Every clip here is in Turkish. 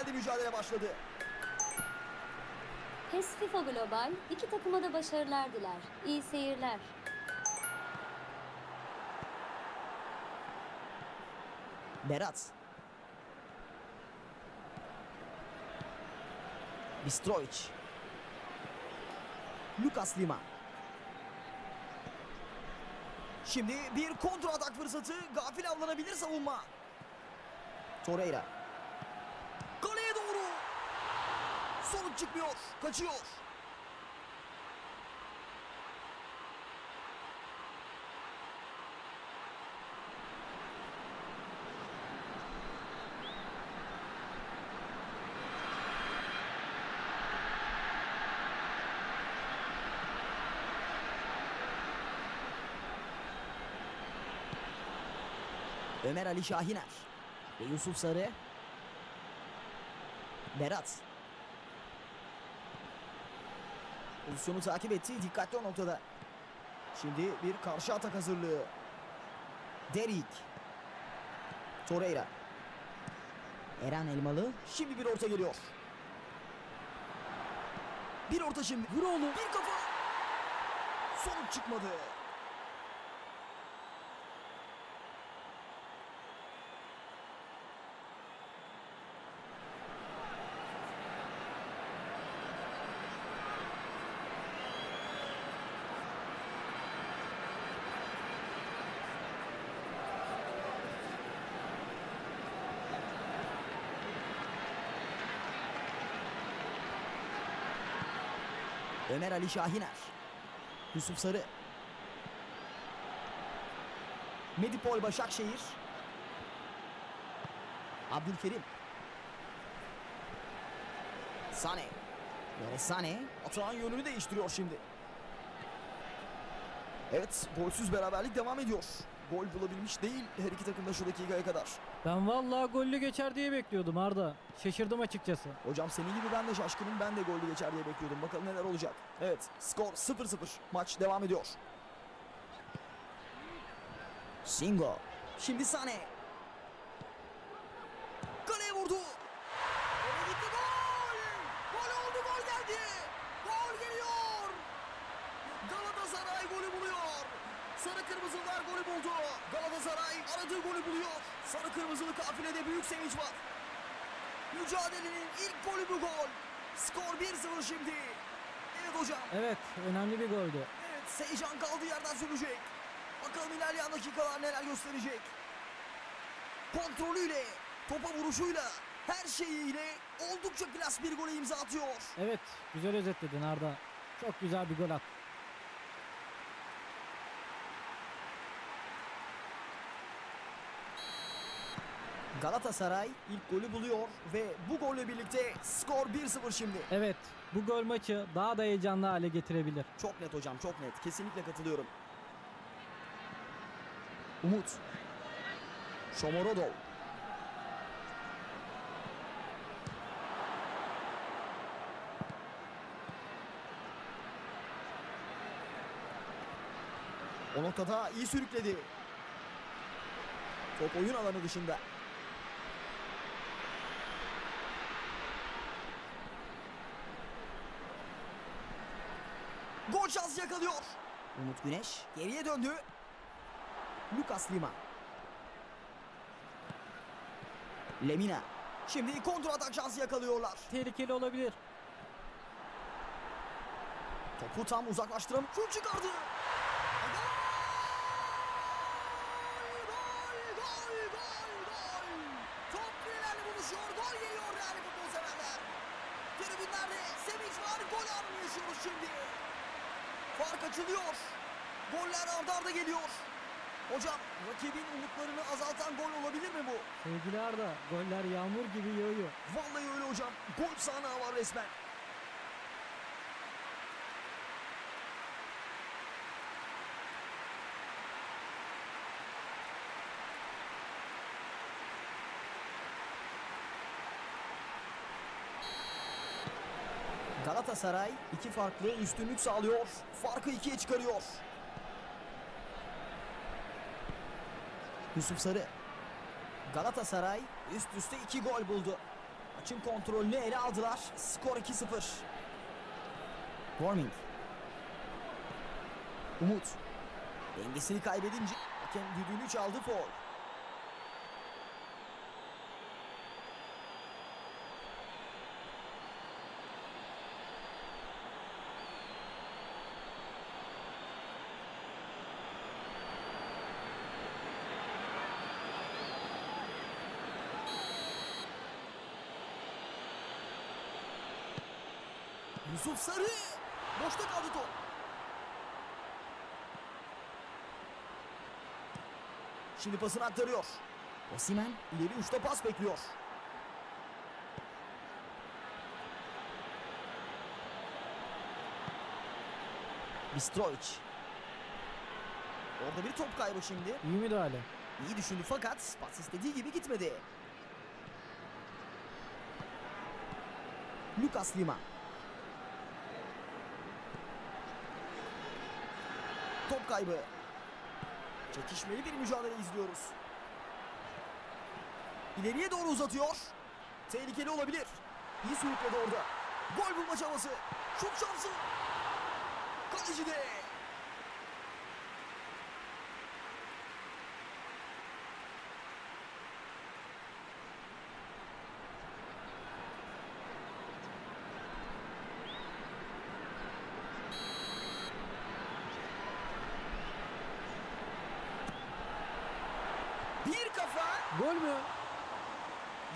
geldi mücadele başladı. PES FIFA Global iki takıma da başarılar diler. İyi seyirler. Berat. Bistroic. Lucas Lima. Şimdi bir kontra atak fırsatı. Gafil avlanabilir savunma. Torreira. Kaleye doğru. Sonuç çıkmıyor. Kaçıyor. Ömer Ali Şahiner ve Yusuf Sarı. Berat. Pozisyonu takip etti. Dikkatli o noktada. Şimdi bir karşı atak hazırlığı. Derik. Torreira. Eren Elmalı. Şimdi bir orta geliyor. Bir orta şimdi. Vur oğlum. Bir kafa. Sonuç çıkmadı. Ömer Ali Şahiner. Yusuf Sarı. Medipol Başakşehir. Abdülkerim. Sane. Böyle Sane atağın yönünü değiştiriyor şimdi. Evet golsüz beraberlik devam ediyor. Gol bulabilmiş değil her iki takım da şu dakikaya kadar. Ben vallahi gollü geçer diye bekliyordum Arda. Şaşırdım açıkçası. Hocam senin gibi ben de şaşkınım ben de gollü geçer diye bekliyordum. Bakalım neler olacak. Evet skor 0-0. Maç devam ediyor. Singo. Şimdi Sane. Kaleye vurdu. Öne gitti gol. Gol oldu gol geldi. Gol geliyor. Galatasaray golü buluyor. Sarı kırmızılar golü buldu. Galatasaray aradığı golü buluyor. Sarı kırmızılı kafilede büyük sevinç var. Mücadelenin ilk golü bu gol. Skor 1-0 şimdi. Evet hocam. Evet önemli bir goldü. Evet heyecan kaldığı yerden sürecek. Bakalım ilerleyen dakikalar neler gösterecek. Kontrolüyle, topa vuruşuyla, her şeyiyle oldukça klas bir gole imza atıyor. Evet güzel özetledin Arda. Çok güzel bir gol attı. Galatasaray ilk golü buluyor ve bu golle birlikte skor 1-0 şimdi. Evet bu gol maçı daha da heyecanlı hale getirebilir. Çok net hocam çok net. Kesinlikle katılıyorum. Umut. Shomorodov. O noktada iyi sürükledi. Top oyun alanı dışında. Gol şansı yakalıyor. Umut Güneş geriye döndü. Lucas Lima. Lemina. Şimdi kontra atak şansı yakalıyorlar. Tehlikeli olabilir. Topu tam uzaklaştıram. Şut çıkardı. Tribünlerde sevinç var. Gol anını yaşıyoruz şimdi. Fark açılıyor. Goller arda arda geliyor. Hocam rakibin umutlarını azaltan gol olabilir mi bu? Sevgili Arda goller yağmur gibi yağıyor. Vallahi öyle hocam. Gol sahnağı var resmen. Galatasaray iki farklı üstünlük sağlıyor. Farkı ikiye çıkarıyor. Yusuf Sarı. Galatasaray üst üste iki gol buldu. Maçın kontrolünü ele aldılar. Skor 2-0. Warming. Umut. Dengesini kaybedince hakem düdüğünü çaldı foul. Yusuf Sarı. Boşta kaldı top. Şimdi pasını aktarıyor. Osimhen ileri uçta pas bekliyor. Bistrovic. Orada bir top kaybı şimdi. İyi müdahale. İyi düşündü fakat pas istediği gibi gitmedi. Lucas Lima. Top kaybı. Çekişmeli bir mücadele izliyoruz. İleriye doğru uzatıyor. Tehlikeli olabilir. İyi sürükledi orada. Gol bulma çabası. Şut şansı. Kaleci de. Bir kafa. Gol mü?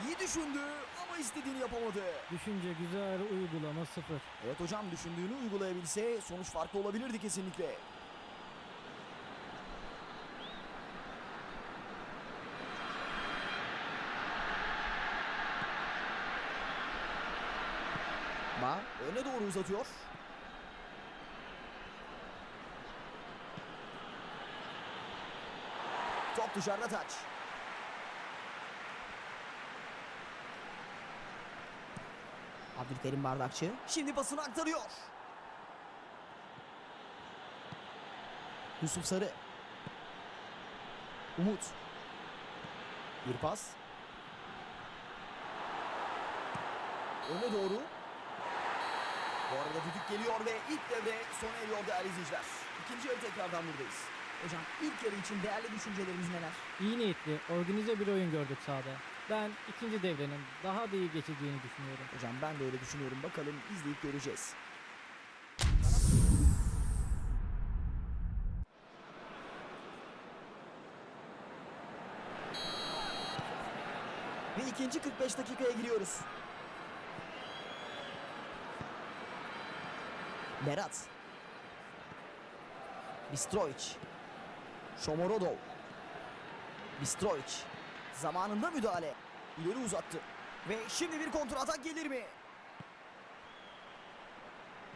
İyi düşündü ama istediğini yapamadı. Düşünce güzel uygulama sıfır. Evet hocam düşündüğünü uygulayabilse sonuç farklı olabilirdi kesinlikle. Ba öne doğru uzatıyor. Top dışarıda taç. Abdülkerim Bardakçı şimdi pasını aktarıyor. Yusuf Sarı. Umut. Bir pas. Öne doğru. Bu arada düdük geliyor ve ilk devre sona eriyor değerli izleyiciler. İkinci yarı tekrardan buradayız. Hocam ilk yarı için değerli düşünceleriniz neler? İyi niyetli, organize bir oyun gördük sahada. Ben ikinci devrenin daha da iyi geçeceğini düşünüyorum. Hocam ben de öyle düşünüyorum. Bakalım izleyip göreceğiz. Ve ikinci 45 dakikaya giriyoruz. Berat. Bistrovic. Shomorodov. Bistrovic. Zamanında müdahale. İleri uzattı. Ve şimdi bir kontra atak gelir mi?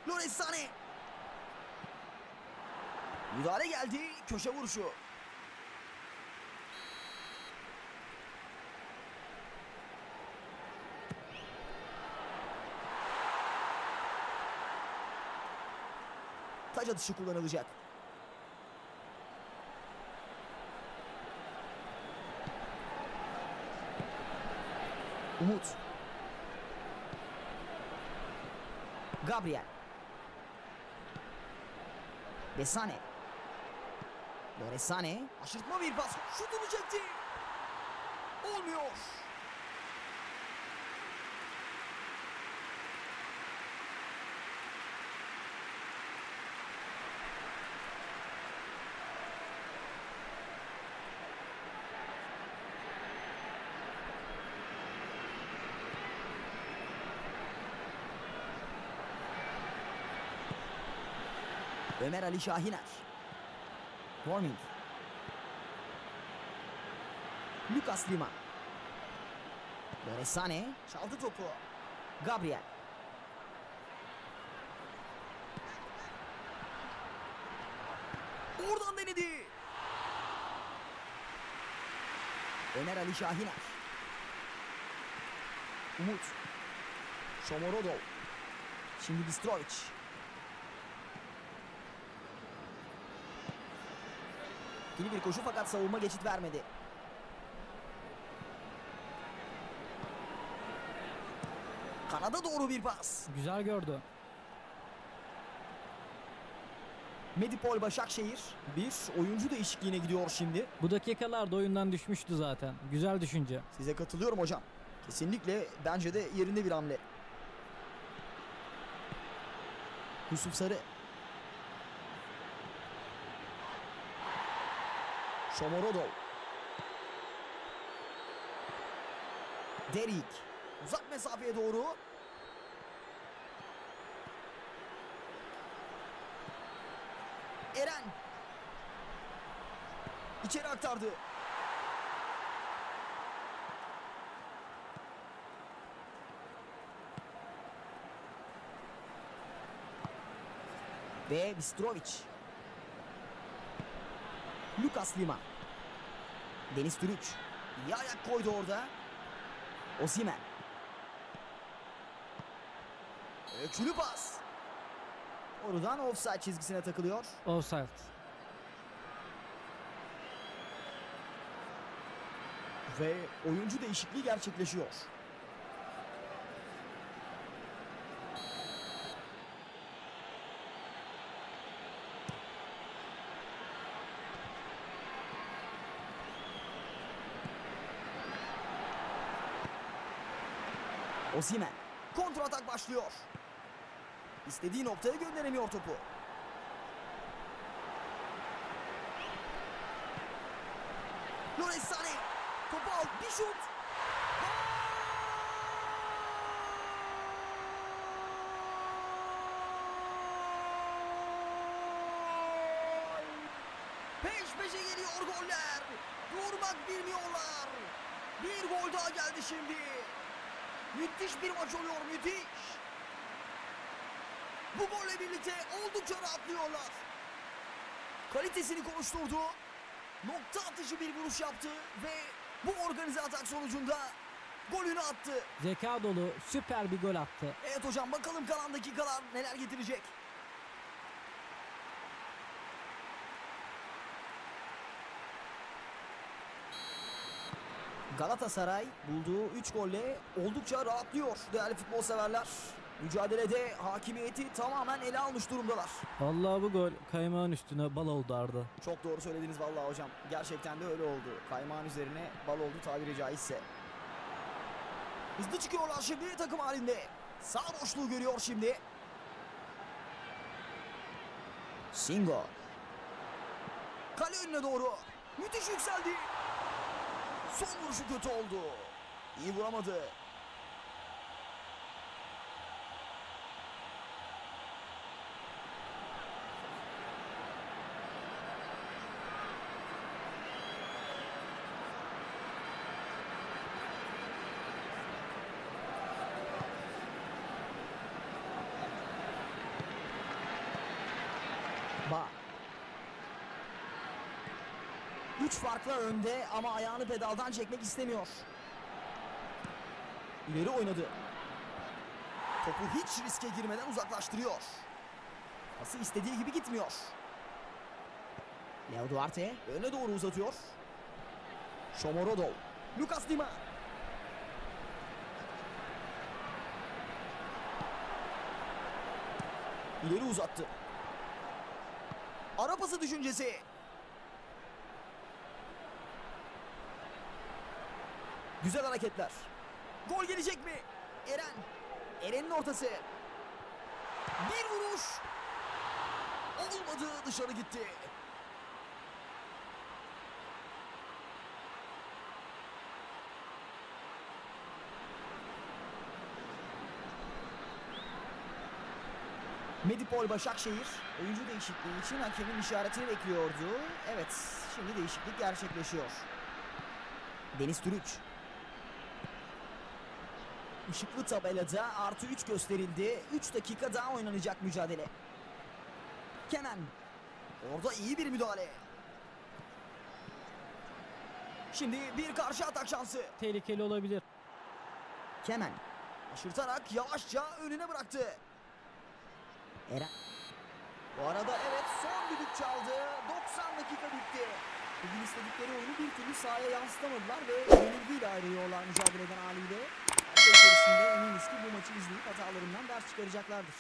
Loris Sane. Müdahale geldi. Köşe vuruşu. Taç atışı kullanılacak. Umut. Gabriel. Besane. Loresane. Aşırtma bir pas. Şutunu çekti. Olmuyor. Ömer Ali Şahiner. Warming. Lucas Lima. Loresane çaldı topu. Gabriel. Oradan denedi. Ömer Ali Şahiner. Umut. Shomorodov. Şimdi Bistrovic. Yeni bir koşu fakat savunma geçit vermedi. Kanada doğru bir pas. Güzel gördü. Medipol Başakşehir bir oyuncu değişikliğine gidiyor şimdi. Bu dakikalarda oyundan düşmüştü zaten. Güzel düşünce. Size katılıyorum hocam. Kesinlikle bence de yerinde bir hamle. Yusuf Sarı. Shomorodov. Derik. Uzak mesafeye doğru. Eren. İçeri aktardı. Ve Bistrovic. Lucas Lima. Deniz Türüç. İyi ayak koydu orada. Osimen. Ölçülü pas. Oradan offside çizgisine takılıyor. Offside. Ve oyuncu değişikliği gerçekleşiyor. Osimen. Kontrol atak başlıyor. İstediği noktaya gönderemiyor topu. Loris Sané. Topu al. Bir şut. Peş peşe geliyor goller. Durmak bilmiyorlar. Bir gol daha geldi şimdi. Müthiş bir maç oluyor müthiş. Bu golle birlikte oldukça rahatlıyorlar. Kalitesini konuşturdu. Nokta atışı bir vuruş yaptı ve bu organize atak sonucunda golünü attı. Zeka dolu süper bir gol attı. Evet hocam bakalım kalan dakikalar neler getirecek. Galatasaray bulduğu 3 golle oldukça rahatlıyor değerli futbol severler. Mücadelede hakimiyeti tamamen ele almış durumdalar. Vallahi bu gol kaymağın üstüne bal oldu Arda. Çok doğru söylediniz vallahi hocam. Gerçekten de öyle oldu. Kaymağın üzerine bal oldu tabiri caizse. Hızlı çıkıyorlar şimdi takım halinde. Sağ boşluğu görüyor şimdi. Singo. Kale önüne doğru. Müthiş yükseldi. Son vuruşu kötü oldu. İyi vuramadı. 3 farkla önde ama ayağını pedaldan çekmek istemiyor. İleri oynadı. Topu hiç riske girmeden uzaklaştırıyor. Pası istediği gibi gitmiyor. Leo Duarte öne doğru uzatıyor. Shomorodov. Lucas Lima. İleri uzattı. Ara pası düşüncesi. Güzel hareketler. Gol gelecek mi? Eren. Eren'in ortası. Bir vuruş. Olmadı dışarı gitti. Medipol Başakşehir oyuncu değişikliği için hakemin işaretini bekliyordu. Evet, şimdi değişiklik gerçekleşiyor. Deniz Türüç. Işıklı tabelada artı 3 gösterildi. 3 dakika daha oynanacak mücadele. Kenan. Orada iyi bir müdahale. Şimdi bir karşı atak şansı. Tehlikeli olabilir. Kemen. Aşırtarak yavaşça önüne bıraktı. Eren. Bu arada evet son düdük çaldı. 90 dakika bitti. Bugün istedikleri oyunu bir türlü sahaya yansıtamadılar ve yenilgiyle ayrılıyorlar mücadeleden haliyle hafta içerisinde eminiz ki bu maçı izleyip hatalarından ders çıkaracaklardır.